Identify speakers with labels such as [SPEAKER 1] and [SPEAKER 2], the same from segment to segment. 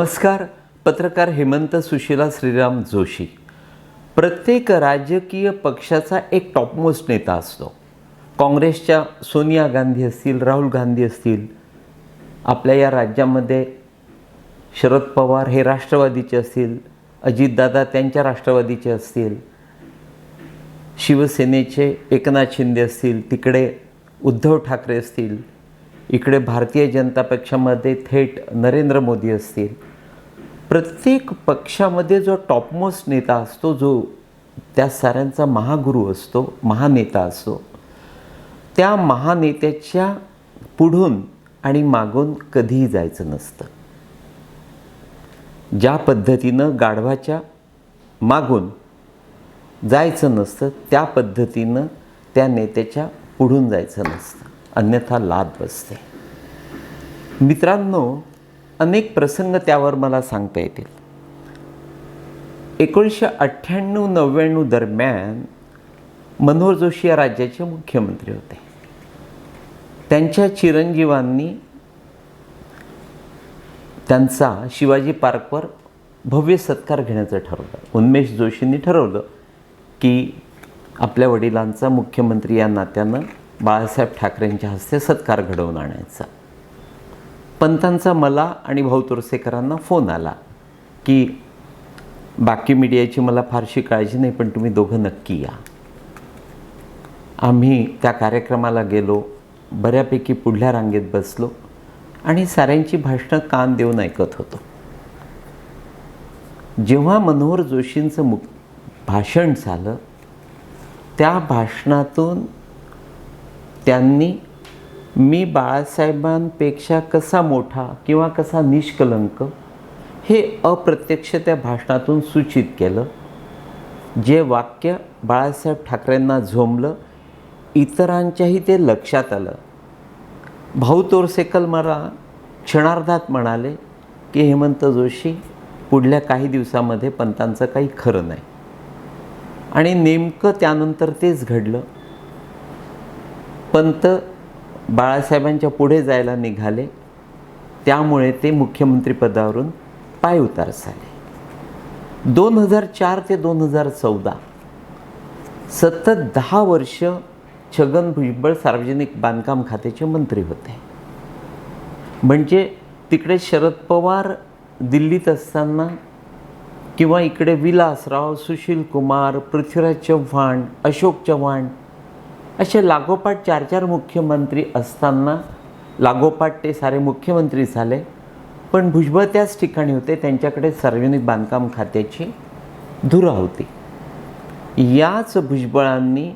[SPEAKER 1] नमस्कार पत्रकार हेमंत सुशीला श्रीराम जोशी. प्रत्येक राजकीय पक्षाचा एक टॉपमोस्ट नेता असतो. काँग्रेसच्या सोनिया गांधी असतील राहुल गांधी असतील आपल्या या राज्यामध्ये शरद पवार हे राष्ट्रवादीचे असतील अजितदादा त्यांच्या राष्ट्रवादीचे असतील शिवसेनेचे एकनाथ शिंदे असतील तिकडे उद्धव ठाकरे असतील इकडे भारतीय जनता पक्षामध्ये थेट नरेंद्र मोदी असतील प्रत्येक पक्षामध्ये जो टॉपमोस्ट नेता असतो जो त्या साऱ्यांचा महागुरू असतो महानेता असतो त्या महानेत्याच्या पुढून आणि मागून कधीही जायचं नसतं. ज्या पद्धतीनं गाढवाच्या मागून जायचं नसतं त्या पद्धतीनं त्या नेत्याच्या पुढून जायचं नसतं. अन्यथा लाद बसते. मित्रांनो अनेक प्रसंग त्यावर मला सांगता येतील. एकोणीसशे अठ्ठ्याण्णव नव्याण्णव दरम्यान मनोहर जोशी या राज्याचे मुख्यमंत्री होते. त्यांच्या चिरंजीवांनी त्यांचा शिवाजी पार्कवर भव्य सत्कार घेण्याचं ठरवलं. उन्मेष जोशींनी ठरवलं की आपल्या वडिलांचा मुख्यमंत्री या नात्यानं बाळासाहेब ठाकरेंच्या हस्ते सत्कार घडवून आणायचा. पंतांचा मला आणि भाऊ तोरसेकरांना फोन आला की बाकी मीडियाची मला फारशी काळजी नाही पण तुम्ही दोघं नक्की या. आम्ही त्या कार्यक्रमाला गेलो बऱ्यापैकी पुढल्या रांगेत बसलो आणि साऱ्यांची भाषणं कान देऊन ऐकत होतो. जेव्हा मनोहर जोशींचं मु भाषण झालं त्या भाषणातून त्यांनी मी बाळासाहेबांपेक्षा कसा मोठा किंवा कसा निष्कलंक हे अप्रत्यक्ष त्या भाषणातून सूचित केलं. जे वाक्य बाळासाहेब ठाकरेंना झोंबलं इतरांच्याही ते लक्षात आलं. भाऊ तोरसेकल मला क्षणार्धात म्हणाले की हेमंत जोशी पुढल्या काही दिवसामध्ये पंतांचं काही खरं नाही. आणि नेमकं त्यानंतर तेच घडलं. पंत बाळासाहेबांच्या पुढे जायला निघाले. त्यामुळे ते मुख्यमंत्रीपदावरून पायउतार झाले. दोन हजार चार ते दोन हजार चौदा सतत दहा वर्ष छगन भुजबळ सार्वजनिक बांधकाम खात्याचे मंत्री होते. म्हणजे तिकडे शरद पवार दिल्लीत असताना किंवा इकडे विलासराव सुशील कुमार पृथ्वीराज चव्हाण अशोक चव्हाण असे लागोपाठ चार चार मुख्यमंत्री असताना लागोपाठ ते सारे मुख्यमंत्री झाले. पण भुजबळ त्याच ठिकाणी होते त्यांच्याकडे सार्वजनिक बांधकाम खात्याची धुरा होती. याच भुजबळांनी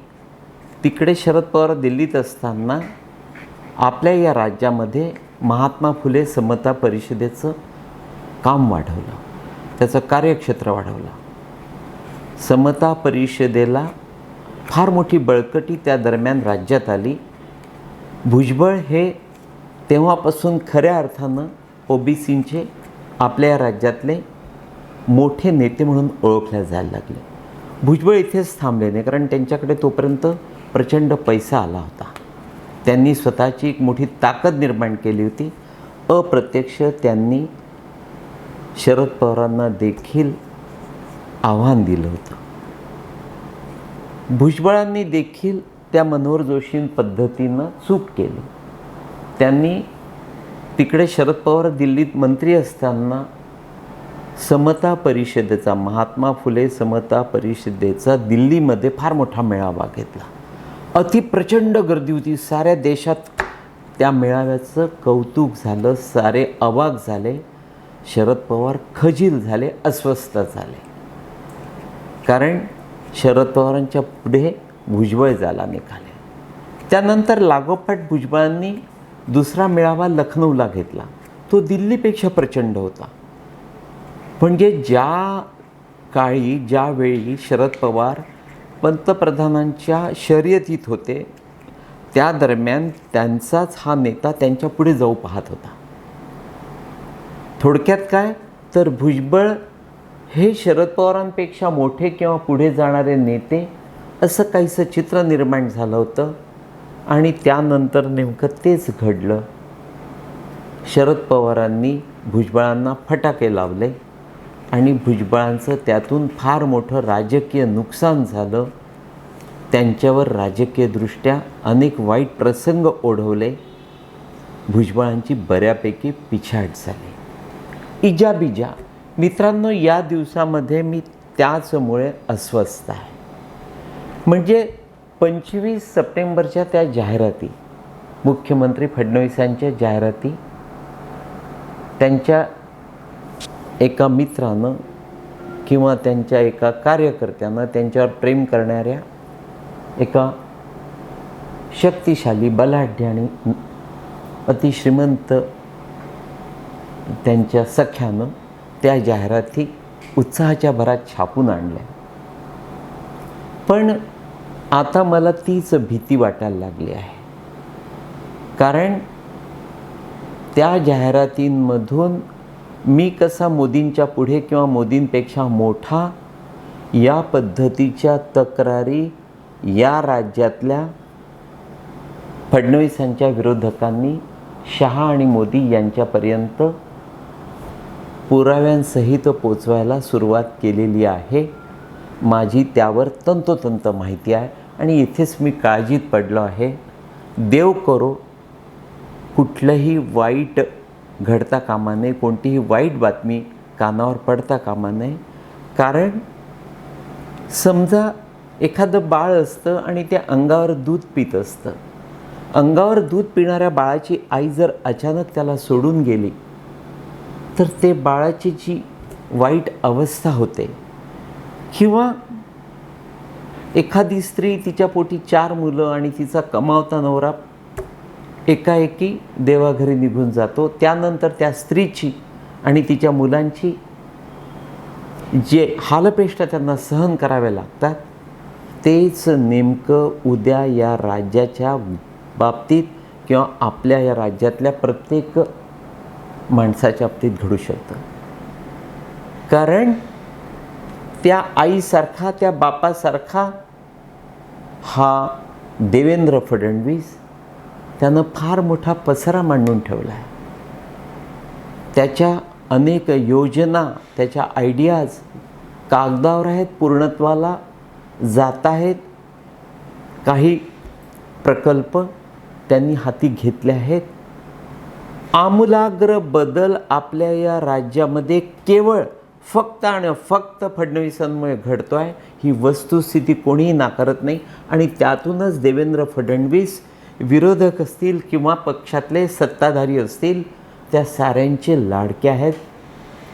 [SPEAKER 1] तिकडे शरद पवार दिल्लीत असताना आपल्या या राज्यामध्ये महात्मा फुले समता परिषदेचं काम वाढवलं त्याचं कार्यक्षेत्र वाढवलं. समता परिषदेला फार मोठी बळकटी त्या दरम्यान राज्यात आली. भुजबळ हे तेव्हापासून खऱ्या अर्थानं ओबीसींचे आपल्या या राज्यातले मोठे नेते म्हणून ओळखल्या जायला लागले. भुजबळ इथेच थांबले नाही कारण त्यांच्याकडे तोपर्यंत प्रचंड पैसा आला होता. त्यांनी स्वतःची एक मोठी ताकद निर्माण केली होती. अप्रत्यक्ष त्यांनी शरद पवारांना देखील आव्हान दिलं होतं. भुजबळांनी देखील त्या मनोहर जोशी पद्धतीनं चूक केली. त्यांनी तिकडे शरद पवार दिल्लीत मंत्री असताना समता परिषदेचा महात्मा फुले समता परिषदेचा दिल्लीमध्ये फार मोठा मेळावा घेतला. अति प्रचंड गर्दी होती. साऱ्या देशात त्या मेळाव्याचं कौतुक झालं सारे अवाक झाले. शरद पवार खजील झाले अस्वस्थ झाले. कारण शरद पवारांच्या पुढे भुजबळ झाला निघाले. त्यानंतर लागोपाठ भुजबळांनी दुसरा मेळावा लखनौला घेतला. तो दिल्लीपेक्षा प्रचंड होता. म्हणजे ज्या काळी ज्यावेळी शरद पवार पंतप्रधानांच्या शर्यतीत होते त्या दरम्यान त्यांचाच हा नेता त्यांच्या पुढे जाऊ पाहत होता. थोडक्यात काय? तर भुजबळ हे शरद पवारांपेक्षा मोठे किंवा पुढे जाणारे नेते असं काहीसं चित्र निर्माण झालं होतं आणि त्यानंतर नेमकं तेच घडलं. शरद पवारांनी भुजबळांना फटाके लावले आणि भुजबळांचं त्यातून फार मोठं राजकीय नुकसान झालं. त्यांच्यावर राजकीयदृष्ट्या अनेक वाईट प्रसंग ओढवले. भुजबळांची बऱ्यापैकी पिछाट झाली. इजाबिजा मित्रांनो या दिवसामध्ये मी त्याचमुळे अस्वस्थ आहे. म्हणजे पंचवीस सप्टेंबरच्या त्या जाहिराती मुख्यमंत्री फडणवीसांच्या जाहिराती त्यांच्या एका मित्रानं किंवा त्यांच्या एका कार्यकर्त्यानं त्यांच्यावर प्रेम करणाऱ्या एका शक्तिशाली बलाढ्य आणि अतिश्रीमंत त्यांच्या सख्यानं त्या जाहिराती उत्साहाच्या भरात छापून आणल्या. पण आता मला तीच भीती वाटायला लागली आहे. कारण त्या जाहिरातींमधून मी कसा मोदींच्या पुढे किंवा मोदींपेक्षा मोठा या पद्धतीच्या तक्रारी या राज्यातल्या फडणवीसांच्या विरोधकांनी शहा आणि मोदी यांच्यापर्यंत पुराव्यांसहित पोचवायला सुरुवात केलेली आहे. माझी त्यावर तंतोतंत माहिती आहे आणि इथेच मी काळजीत पडलो आहे. देव करो कुठलंही वाईट घडता कामा नये कोणतीही वाईट बातमी कानावर पडता कामा नये. कारण समजा एखादं बाळ असतं आणि ते अंगावर दूध पित असतं. अंगावर दूध पिणाऱ्या बाळाची आई जर अचानक त्याला सोडून गेली तर ते बाळाची जी वाईट अवस्था होते किंवा एखादी स्त्री तिच्या पोटी चार मुलं आणि तिचा कमावता नवरा एकाएकी देवाघरी निघून जातो त्यानंतर त्या स्त्रीची आणि तिच्या मुलांची जे हालपेष्टा त्यांना सहन कराव्या लागतात तेच नेमकं उद्या या राज्याच्या बाबतीत किंवा आपल्या या राज्यातल्या प्रत्येक माणसाच्या बाबतीत घडू शकतं. कारण त्या आईसारखा त्या बापासारखा हा देवेंद्र फडणवीस त्यानं फार मोठा पसरा मांडून ठेवला आहे त्याच्या अनेक योजना त्याच्या आयडियाज कागदावर आहेत पूर्णत्वाला जात आहेत. काही प्रकल्प त्यांनी हाती घेतले आहेत. आमूलाग्र बदल आपल्या या राज्यामध्ये केवळ फक्त आणि फक्त फडणवीसांमुळे घडतो आहे ही वस्तुस्थिती कोणीही नाकारत नाही. आणि त्यातूनच देवेंद्र फडणवीस विरोधक असतील किंवा पक्षातले सत्ताधारी असतील त्या साऱ्यांचे लाडके आहेत.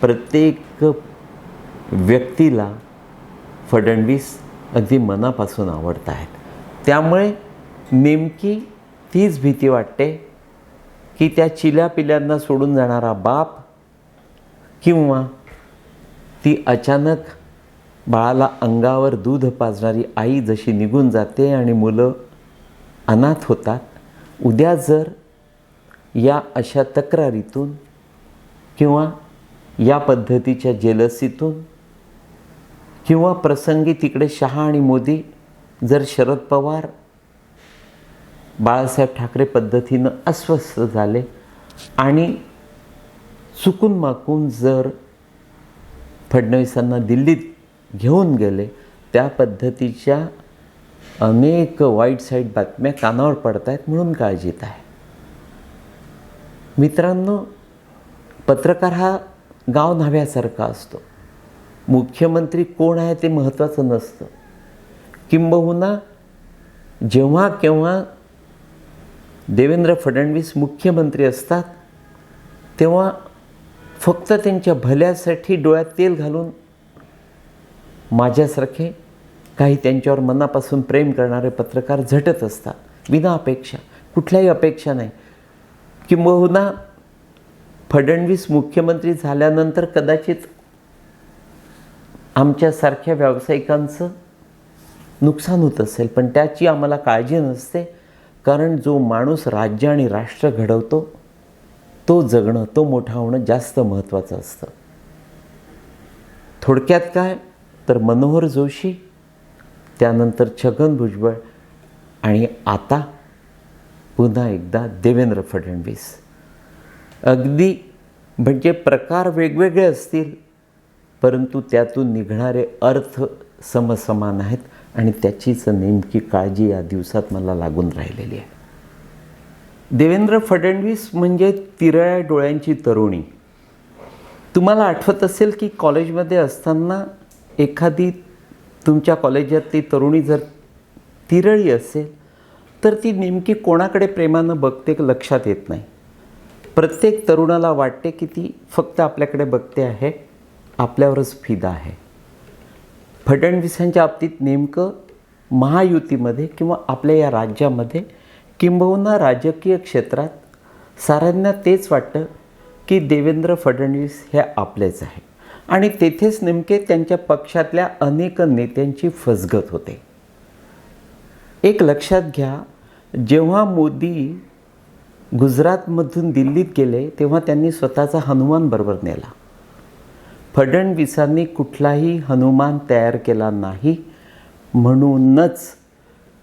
[SPEAKER 1] प्रत्येक व्यक्तीला फडणवीस अगदी मनापासून आवडत आहेत. त्यामुळे नेमकी तीच भीती वाटते. की त्या चिल्या पिल्यांना सोडून जाणारा बाप किंवा ती अचानक बाळाला अंगावर दूध पाजणारी आई जशी निघून जाते आणि मुलं अनाथ होतात उद्या जर या अशा तक्रारीतून किंवा या पद्धतीच्या जेलसीतून किंवा प्रसंगी तिकडे शहा आणि मोदी जर शरद पवार बाळासाहेब ठाकरे पद्धतीनं अस्वस्थ झाले. आणि चुकून माकून जर फडणवीसांना दिल्लीत घेऊन गेले त्या पद्धतीच्या अनेक वाईट साईड बातम्या कानावर पडत आहेत म्हणून काळजीत आहे. मित्रांनो पत्रकार हा गाव न्हाव्यासारखा असतो. मुख्यमंत्री कोण आहे ते महत्त्वाचं नसतं. किंबहुना जेव्हा केव्हा देवेंद्र फडणवीस मुख्यमंत्री असतात तेव्हा फक्त त्यांच्या भल्यासाठी डोळ्यात तेल घालून माझ्यासारखे काही त्यांच्यावर मनापासून प्रेम करणारे पत्रकार झटत असतात विना अपेक्षा कुठल्याही अपेक्षा नाही. किंबहुना फडणवीस मुख्यमंत्री झाल्यानंतर कदाचित आमच्यासारख्या व्यावसायिकांचं नुकसान होत असेल पण त्याची आम्हाला काळजी नसते. कारण जो माणूस राज्य आणि राष्ट्र घडवतो तो जगणं तो मोठा होणं जास्त महत्त्वाचं असतं. थोडक्यात काय? तर मनोहर जोशी त्यानंतर छगन भुजबळ आणि आता पुन्हा एकदा देवेंद्र फडणवीस. अगदी म्हणजे प्रकार वेगवेगळे असतील परंतु त्यातून निघणारे अर्थ समसमान आहेत. आणि त्याचीच नेमकी काळजी या दिवसात मला लागून राहिलेली आहे. देवेंद्र फडणवीस म्हणजे तिरळ्या डोळ्यांची तरुणी. तुम्हाला आठवत असेल की कॉलेजमध्ये असताना एखादी तुमच्या कॉलेजातली तरुणी जर तिरळी असेल तर ती नेमकी कोणाकडे प्रेमानं बघते लक्षात येत नाही. प्रत्येक तरुणाला वाटते की ती फक्त आपल्याकडे बघते आहे आपल्यावरच फिदा आहे. फडणवीसांच्या बाबतीत नेमकं महायुतीमध्ये किंवा आपल्या या राज्यामध्ये किंबहुना राजकीय क्षेत्रात साऱ्यांना तेच वाटतं की देवेंद्र फडणवीस हे आपलेच आहे आणि तेथेच नेमके त्यांच्या पक्षातल्या अनेक नेत्यांची फसगत होते. एक लक्षात घ्या जेव्हा मोदी गुजरातमधून दिल्लीत गेले तेव्हा त्यांनी स्वतःचा हनुमान बरोबर नेला. फडणवीसांनी कुठलाही हनुमान तयार केला नाही. म्हणूनच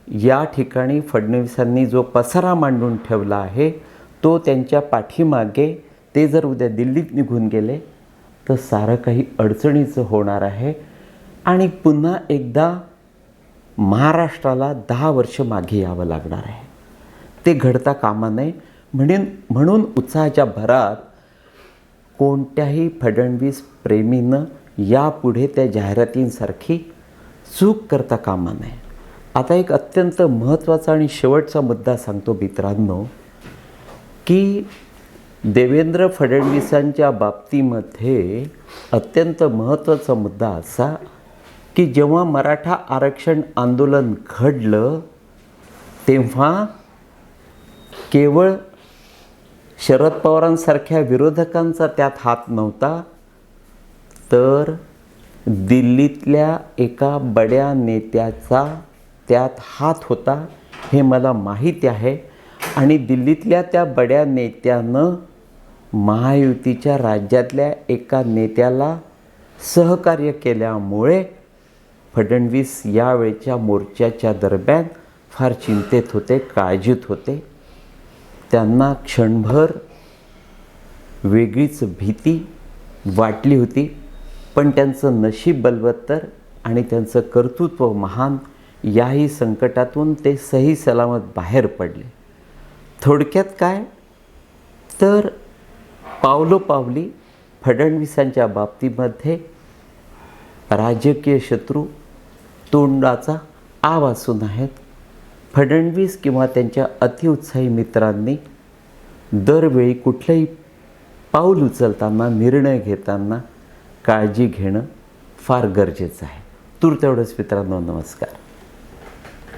[SPEAKER 1] या ठिकाणी फडणवीसांनी जो पसारा मांडून ठेवला आहे तो त्यांच्या पाठीमागे ते जर उद्या दिल्लीत निघून गेले तर सारं काही अडचणीचं होणार आहे. आणि पुन्हा एकदा महाराष्ट्राला दहा वर्ष मागे यावं लागणार आहे. ते घडता कामा नये. म्हणून म्हणून उत्साहाच्या भरात कोणत्याही फडणवीस प्रेमीनं यापुढे त्या जाहिरातींसारखी चूक करता कामा नये. आता एक अत्यंत महत्त्वाचा आणि शेवटचा मुद्दा सांगतो मित्रांनो की देवेंद्र फडणवीसांच्या बाबतीमध्ये अत्यंत महत्त्वाचा मुद्दा असा की जेव्हा मराठा आरक्षण आंदोलन घडलं तेव्हा केवळ शरद पवारांसारख्या विरोधकांचा त्यात हात नव्हता तर दिल्लीतल्या एका बड्या नेत्याचा त्यात हात होता हे मला माहीत आहे. आणि दिल्लीतल्या त्या बड्या नेत्यानं महायुतीच्या राज्यातल्या एका नेत्याला सहकार्य केल्यामुळे फडणवीस यावेळच्या मोर्चाच्या दरम्यान फार चिंतेत होते काळजीत होते. त्यांना क्षणभर वेगळीच भीती वाटली होती पण त्यांचं नशीब बलवत्तर आणि त्यांचं कर्तृत्व महान याही संकटातून ते सही सलामत बाहेर पडले. थोडक्यात काय? तर पावलोपावली फडणवीसांच्या बाबतीमध्ये राजकीय शत्रू तोंडाचा आ वाचून आहेत फडणवीस किंवा त्यांच्या अतिउत्साही मित्रांनी दरवेळी कुठलंही पाऊल उचलताना निर्णय घेताना काळजी घेणं फार गरजेचं आहे. तूर तेवढंच मित्रांनो नमस्कार.